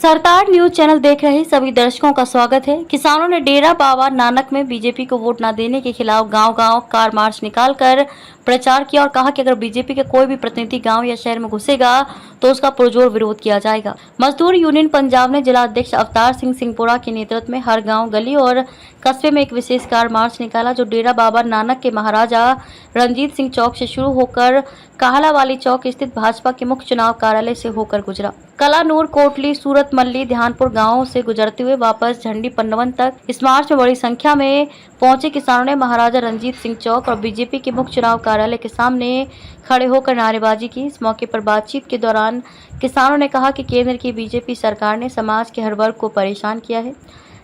सरदार news channel देख रहे सभी दर्शकों का स्वागत है किसानों ने डेरा बाबा नानक में बीजेपी को वोट न देने के खिलाफ गांव-गांव कार मार्च निकालकर प्रचार किया और कहा कि अगर बीजेपी के कोई भी प्रतिनिधि गाँव या शहर में घुसेगा तो उसका पुरजोर विरोध किया जाएगा। मजदूर यूनियन पंजाब ने जिला अध्यक्ष अवतार सिंह सिंहपुरा के नेतृत्व में हर गाँव, गली और कस्बे में एक विशेष कार मार्च निकाला, जो डेरा बाबा नानक के महाराजा रंजीत सिंह चौक से शुरू होकर काहला वाली चौक स्थित भाजपा के मुख्य चुनाव कार्यालय से होकर गुजरा। कला नूर, कोटली, सूरत, मल्ली, ध्यानपुर गाँवों से गुजरते हुए वापस झंडी पन्नवन तक। इस मार्च में बड़ी संख्या में पहुँचे किसानों ने महाराजा रंजीत सिंह चौक और बीजेपी के मुख्य चुनाव कार्यालय के सामने खड़े होकर नारेबाजी की। इस मौके पर बातचीत के दौरान किसानों ने कहा कि केंद्र की बीजेपी सरकार ने समाज के हर वर्ग को परेशान किया है।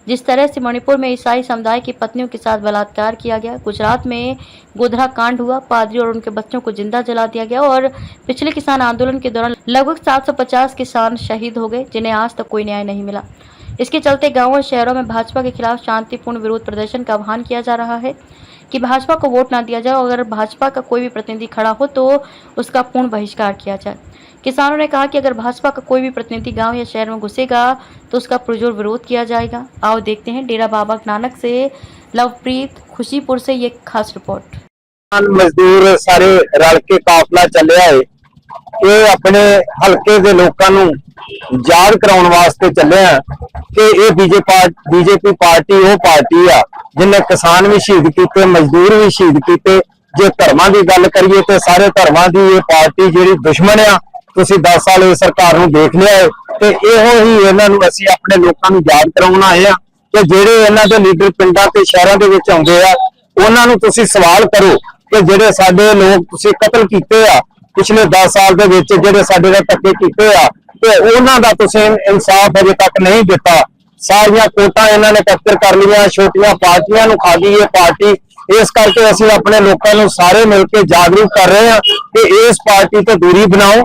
जिस तरह से मणिपुर में ईसाई समुदाय की पत्नियों के साथ बलात्कार किया गया, गुजरात में गोधरा कांड हुआ पादरी और उनके बच्चों को ज़िंदा जला दिया गया और पिछले किसान आंदोलन के दौरान लगभग 750 किसान शहीद हो गए, जिन्हें आज तक कोई न्याय नहीं मिला। इसके चलते गाँव और शहरों में भाजपा के खिलाफ शांतिपूर्ण विरोध प्रदर्शन का आह्वान किया जा रहा है कि भाजपा को वोट ना दिया जाए। और अगर भाजपा का कोई भी प्रतिनिधि खड़ा हो तो उसका पूर्ण बहिष्कार किया जाए। किसानों ने कहा कि अगर भाजपा का कोई भी प्रतिनिधि गाँव या शहर में घुसेगा तो उसका पुरजोर विरोध किया जाएगा। आओ देखते हैं डेरा बाबा नानक से लवप्रीत खुशीपुर से ये खास रिपोर्ट। मजदूर सारे रल के काफला चले आए। ਇਹ ਆਪਣੇ ਹਲਕੇ ਦੇ ਲੋਕਾਂ ਨੂੰ ਯਾਦ ਕਰਾਉਣ ਵਾਸਤੇ ਚੱਲਿਆ ਕਿ ਇਹ ਬੀਜੇਪੀ ਪਾਰਟੀ ਉਹ ਪਾਰਟੀ ਆ ਜਿਨੇ ਕਿਸਾਨ ਵੀ ਸ਼ਹੀਦ ਕੀਤੇ, ਮਜ਼ਦੂਰ ਵੀ ਸ਼ਹੀਦ ਕੀਤੇ। ਜੇ ਧਰਮਾਂ ਦੀ ਗੱਲ ਕਰੀਏ ਤੇ ਸਾਰੇ ਧਰਮਾਂ ਦੀ ਇਹ ਪਾਰਟੀ ਜਿਹੜੀ ਦੁਸ਼ਮਣ ਆ, ਤੁਸੀਂ 10 ਸਾਲ ਇਹ ਸਰਕਾਰ ਨੂੰ ਦੇਖ ਲਿਆ ਏ ਤੇ ਇਹੋ ਹੀ ਇਹਨਾਂ ਨੂੰ ਅਸੀਂ ਆਪਣੇ ਲੋਕਾਂ ਨੂੰ ਯਾਦ ਕਰਾਉਣ ਆਏ ਆ ਕਿ ਜਿਹੜੇ ਇਹਨਾਂ ਦੇ ਲੀਡਰ ਪਿੰਡਾਂ ਤੇ ਸ਼ਹਿਰਾਂ ਦੇ ਵਿੱਚ ਆਉਂਦੇ ਆ, ਉਹਨਾਂ ਨੂੰ ਤੁਸੀਂ ਸਵਾਲ ਕਰੋ ਕਿ ਜਿਹੜੇ ਸਾਡੇ ਲੋਕ ਤੁਸੀਂ ਕਤਲ ਕੀਤੇ ਆ ਪਿਛਲੇ 10 ਸਾਲ ਦੇ ਵਿੱਚ ਜਿਹੜੇ ਸਾਡੇ ਨਾਲ ਧੱਕੇ ਕੀਤੇ ਆ ਤੇ ਉਹਨਾਂ ਦਾ ਤੁਸੀਂ ਇਨਸਾਫ ਅਜੇ ਤੱਕ ਨਹੀਂ ਦਿੱਤਾ। ਸਾਰੀਆਂ ਕੋਟਾਂ ਇਹਨਾਂ ਨੇ ਕੈਪਚਰ ਕਰ ਲਈਆਂ, ਛੋਟੀਆਂ ਪਾਰਟੀਆਂ ਨੂੰ ਖਾ ਗਈ ਇਹ ਪਾਰਟੀ। ਇਸ ਕਰਕੇ ਅਸੀਂ ਆਪਣੇ ਲੋਕਾਂ ਨੂੰ ਸਾਰੇ ਮਿਲ ਕੇ ਜਾਗਰੂਕ ਕਰ ਰਹੇ ਹਾਂ ਕਿ ਇਸ ਪਾਰਟੀ ਤੋਂ ਦੂਰੀ ਬਣਾਓ।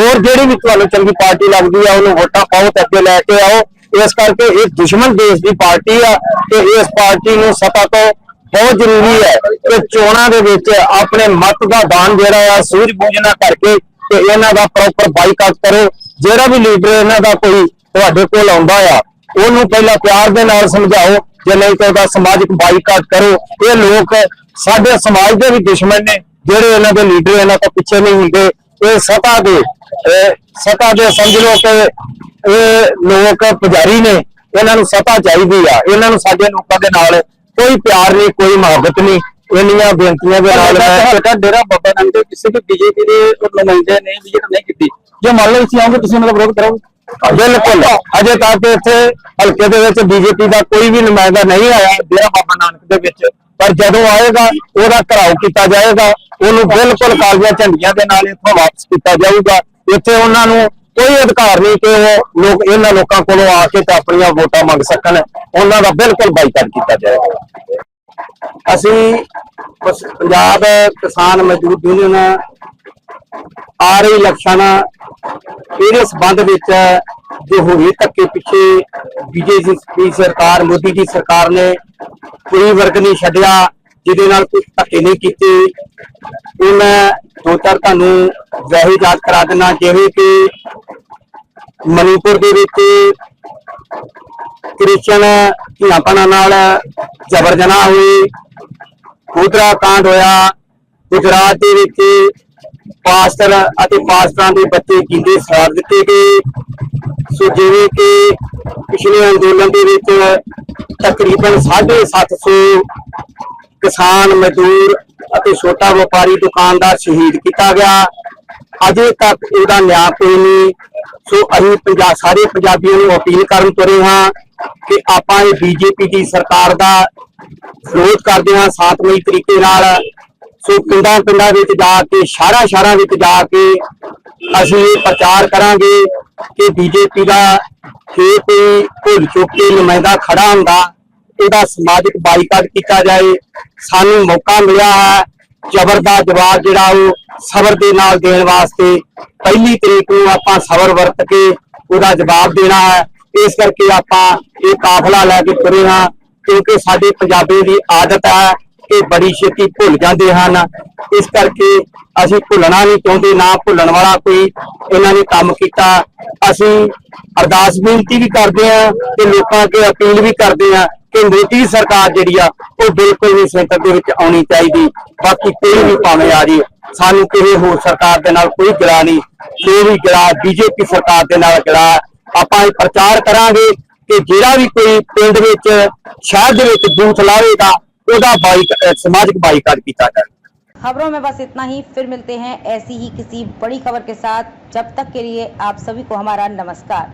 ਹੋਰ ਜਿਹੜੀ ਵੀ ਤੁਹਾਨੂੰ ਚੰਗੀ ਪਾਰਟੀ ਲੱਗਦੀ ਆ, ਉਹਨੂੰ ਵੋਟਾਂ ਪਾਓ ਤੇ ਅੱਗੇ ਲੈ ਕੇ ਆਓ। ਇਸ ਕਰਕੇ ਇਹ ਦੁਸ਼ਮਣ ਦੇਸ਼ ਦੀ ਪਾਰਟੀ ਆ ਤੇ ਇਸ ਪਾਰਟੀ ਨੂੰ ਸਤਾ ਤੋਂ ਬਹੁਤ ਜ਼ਰੂਰੀ ਹੈ ਕਿ ਚੋਣਾਂ ਦੇ ਵਿੱਚ ਆਪਣੇ ਮਤ ਦਾ ਦਾਨ ਜਿਹੜਾ ਆ, ਸੂਝ ਬੂਝ ਨਾ ਕਰਕੇ ਤੇ ਇਹਨਾਂ ਦਾ ਪ੍ਰੋਪਰ ਬਾਈਕਾਟ ਕਰੋ। ਜਿਹੜਾ ਵੀ ਲੀਡਰ ਇਹਨਾਂ ਦਾ ਕੋਈ ਤੁਹਾਡੇ ਕੋਲ ਆਉਂਦਾ ਆ, ਉਹਨੂੰ ਪਹਿਲਾਂ ਪਿਆਰ ਦੇ ਨਾਲ ਸਮਝਾਓ, ਜੇ ਨਹੀਂ ਤਾਂ ਉਹਦਾ ਸਮਾਜਿਕ ਬਾਈਕਾਟ ਕਰੋ। ਇਹ ਲੋਕ ਸਾਡੇ ਸਮਾਜ ਦੇ ਵੀ ਦੁਸ਼ਮਣ ਨੇ, ਜਿਹੜੇ ਇਹਨਾਂ ਦੇ ਲੀਡਰ ਇਹਨਾਂ ਤੋਂ ਪਿੱਛੇ ਨਹੀਂ ਹੁੰਦੇ। ਇਹ ਸਤਾ ਦੇ, ਇਹ ਸਤਾ ਦੇ ਸਮਝ ਲਓ ਕਿ ਇਹ ਲੋਕ ਪੁਜਾਰੀ ਨੇ, ਇਹਨਾਂ ਨੂੰ ਸਤਾ ਚਾਹੀਦੀ ਆ। ਇਹਨਾਂ ਨੂੰ ਸਾਡੇ ਲੋਕਾਂ ਦੇ ਨਾਲ ਕੋਈ ਪਿਆਰ ਨਹੀਂ ਕੋਈ ਮੁਹੱਬਤ ਨਹੀਂ। ਇੰਨੀਆਂ ਬੇਨਤੀਆਂ ਦੇ ਨਾਲ ਮੈਂ ਹਲਕਾ ਡੇਰਾ ਬਾਬਾ ਨਾਨਕ ਦੇ ਕਿਸੇ ਵੀ ਬੀਜੇਪੀ ਦੇ ਨੁਮਾਇੰਦੇ ਨੇ ਵਿਜ਼ਿਟ ਨਹੀਂ ਕੀਤੀ। ਜੇ ਮੰਨ ਲਓ ਤੁਸੀਂ ਆਉਂਗੇ ਤੁਸੀਂ ਉਹਨਾਂ ਦਾ ਵਿਰੋਧ ਕਰੋਗੇ। ਬਿਲਕੁਲ। ਅਜੇ ਤੱਕ ਇੱਥੇ ਹਲਕੇ ਦੇ ਵਿੱਚ ਬੀਜੇਪੀ ਦਾ ਕੋਈ ਵੀ ਨੁਮਾਇੰਦਾ ਨਹੀਂ ਆਇਆ ਡੇਰਾ ਬਾਬਾ ਨਾਨਕ ਦੇ ਵਿੱਚ। ਪਰ ਜਦੋਂ ਆਏਗਾ ਉਹਦਾ ਘਰਾਓ ਕੀਤਾ ਜਾਏਗਾ। ਉਹਨੂੰ ਬਿਲਕੁਲ ਕਾਲੀਆਂ ਝੰਡੀਆਂ ਦੇ ਨਾਲ ਇੱਥੋਂ ਵਾਪਸ ਕੀਤਾ ਜਾਊਗਾ। ਇੱਥੇ ਉਹਨਾਂ ਨੂੰ ਕੋਈ ਅਧਿਕਾਰ ਨਹੀਂ ਕਿ ਉਹ ਲੋਕ, ਇਹਨਾਂ ਲੋਕਾਂ ਕੋਲੋਂ ਆ ਕੇ ਤੇ ਆਪਣੀਆਂ ਵੋਟਾਂ ਮੰਗ ਸਕਣ, ਉਹਨਾਂ ਦਾ ਬਿਲਕੁਲ ਬਾਈਕਾਟ ਕੀਤਾ ਜਾਏਗਾ ਅਸੀਂ ਪੰਜਾਬ ਕਿਸਾਨ ਮਜ਼ਦੂਰ ਯੂਨੀਅਨ ਆ ਰਹੀ ਇਲੈਕਸ਼ਨ, ਇਹਦੇ ਸਬੰਧ ਵਿੱਚ ਜੋ ਹੋਈ ਧੱਕੇ ਪਿੱਛੇ ਬੀਜੇਪੀ ਸਰਕਾਰ, ਮੋਦੀ ਦੀ ਸਰਕਾਰ ਨੇ ਕੋਈ ਵਰਗ ਨਹੀਂ ਛੱਡਿਆ, ਜਿਹਦੇ ਨਾਲ ਕੋਈ ਧੱਕੇ ਨਹੀਂ ਕੀਤੇ। ਉਹਨਾਂ ਦੋ ਚਾਰ ਤੁਹਾਨੂੰ ਵੈਸੇ ਯਾਦ ਕਰਾ ਦਿੰਦਾ, ਜਿਵੇਂ ਕਿ ਮਨੀਪੁਰ ਦੇ ਵਿੱਚ ਕ੍ਰਿਸਚਨ ਧੀਆਂਪਣਾ ਨਾਲ ਜਬਰ ਜਨਾਹ ਹੋਈ। ਉਤਰਾ ਕਾਂਡ ਹੋਇਆ। ਗੁਜਰਾਤ ਦੇ ਵਿੱਚ ਪਾਸਟਰ ਅਤੇ ਪਾਸਟਰਾਂ ਦੇ ਬੱਚੇ ਜਿੰਦੇ ਸਾੜ ਦਿੱਤੇ ਗਏ। ਸੋ ਜਿਵੇਂ ਕਿ ਪਿਛਲੇ ਅੰਦੋਲਨ ਦੇ ਵਿੱਚ ਤਕਰੀਬਨ 750 ਕਿਸਾਨ ਮਜ਼ਦੂਰ ਅਤੇ ਛੋਟਾ ਵਪਾਰੀ ਦੁਕਾਨਦਾਰ ਸ਼ਹੀਦ ਕੀਤਾ ਗਿਆ। ਅਜੇ ਤੱਕ ਇਹਦਾ ਨਿਆਂ ਕੋਈ ਨਹੀਂ। ਸੋ ਅਸੀਂ ਪੰਜਾਬ ਸਾਰੇ ਪੰਜਾਬੀਆਂ ਨੂੰ ਅਪੀਲ ਕਰਨ ਤੁਰੇ ਹਾਂ ਕਿ ਆਪਾਂ ਇਹ ਬੀਜੇਪੀ ਦੀ ਸਰਕਾਰ ਦਾ ਵਿਰੋਧ ਕਰਦੇ ਹਾਂ ਸਾਤਮਈ ਤਰੀਕੇ ਨਾਲ। ਸੋ ਪਿੰਡਾਂ ਪਿੰਡਾਂ ਵਿੱਚ ਜਾ ਕੇ ਸ਼ਹਿਰਾਂ ਸ਼ਹਿਰਾਂ ਵਿੱਚ ਜਾ ਕੇ ਅਸੀਂ ਇਹ ਪ੍ਰਚਾਰ ਕਰਾਂਗੇ ਕਿ ਬੀਜੇਪੀ ਦਾ ਜੇ ਕੋਈ ਭੁੱਲ ਚੁੱਕ ਕੇ ਨੁਮਾਇੰਦਾ ਖੜਾ ਹੁੰਦਾ, ਇਹਦਾ ਸਮਾਜਿਕ ਬਾਈਕਾਟ ਕੀਤਾ ਜਾਏ। ਸਾਨੂੰ ਮੌਕਾ ਮਿਲਿਆ ਹੈ ਜ਼ਬਰ ਦਾ ਜਵਾਬ ਜਿਹੜਾ ਉਹ ਸਬਰ ਦੇ ਨਾਲ ਦੇਣ ਵਾਸਤੇ ਪਹਿਲੀ ਤਰੀਕ ਨੂੰ ਆਪਾਂ ਸਬਰ ਵਰਤ ਕੇ ਉਹਦਾ ਜਵਾਬ ਦੇਣਾ ਹੈ। ਇਸ ਕਰਕੇ ਆਪਾਂ ਇਹ ਕਾਫਲਾ ਲੈ ਕੇ ਤੁਰੇ ਹਾਂ, ਕਿਉਂਕਿ ਸਾਡੇ ਪੰਜਾਬੀ ਦੀ ਆਦਤ ਹੈ ਕਿ ਬੜੀ ਛੇਤੀ ਭੁੱਲ ਜਾਂਦੇ ਹਨ। ਇਸ ਕਰਕੇ ਅਸੀਂ ਭੁੱਲਣਾ ਨਹੀਂ ਚਾਹੁੰਦੇ, ਨਾ ਭੁੱਲਣ ਵਾਲਾ ਕੋਈ ਇਹਨਾਂ ਨੇ ਕੰਮ ਕੀਤਾ। ਅਸੀਂ ਅਰਦਾਸ ਬੇਨਤੀ ਵੀ ਕਰਦੇ ਹਾਂ ਤੇ ਲੋਕਾਂ ਅੱਗੇ ਅਪੀਲ ਵੀ ਕਰਦੇ ਹਾਂ ਕਿ ਮੋਦੀ ਸਰਕਾਰ ਜਿਹੜੀ ਆ, ਉਹ ਬਿਲਕੁਲ ਵੀ ਸੈਂਟਰ ਦੇ ਵਿੱਚ ਆਉਣੀ ਚਾਹੀਦੀ। ਬਾਕੀ ਕੋਈ ਵੀ ਭਾਵੇਂ ਆ ਜੀ ਸਾਨੂੰ ਕਿਸੇ ਹੋਰ ਸਰਕਾਰ ਦੇ ਨਾਲ ਕੋਈ ਗਿਲਾ ਨਹੀਂ ਜੋ ਵੀ ਗਿਲਾ ਬੀਜੇਪੀ ਸਰਕਾਰ ਦੇ ਨਾਲ ਗਿਲਾ। ਆਪਾਂ ਇਹ ਪ੍ਰਚਾਰ ਕਰਾਂਗੇ ਕਿ ਜਿਹੜਾ ਵੀ ਕੋਈ ਪਿੰਡ ਵਿੱਚ, ਸ਼ਹਿਰ ਦੇ ਵਿੱਚ ਬੂਥ ਲਾਵੇਗਾ ਉਹਦਾ ਬਾਈਕ ਅਹ ਸਮਾਜਿਕ ਬਾਈਕਾਟ ਕੀਤਾ ਜਾਵੇ खबरों में बस इतना ही फिर मिलते हैं ऐसी ही किसी बड़ी खबर के साथ जब तक के लिए आप सभी को हमारा नमस्कार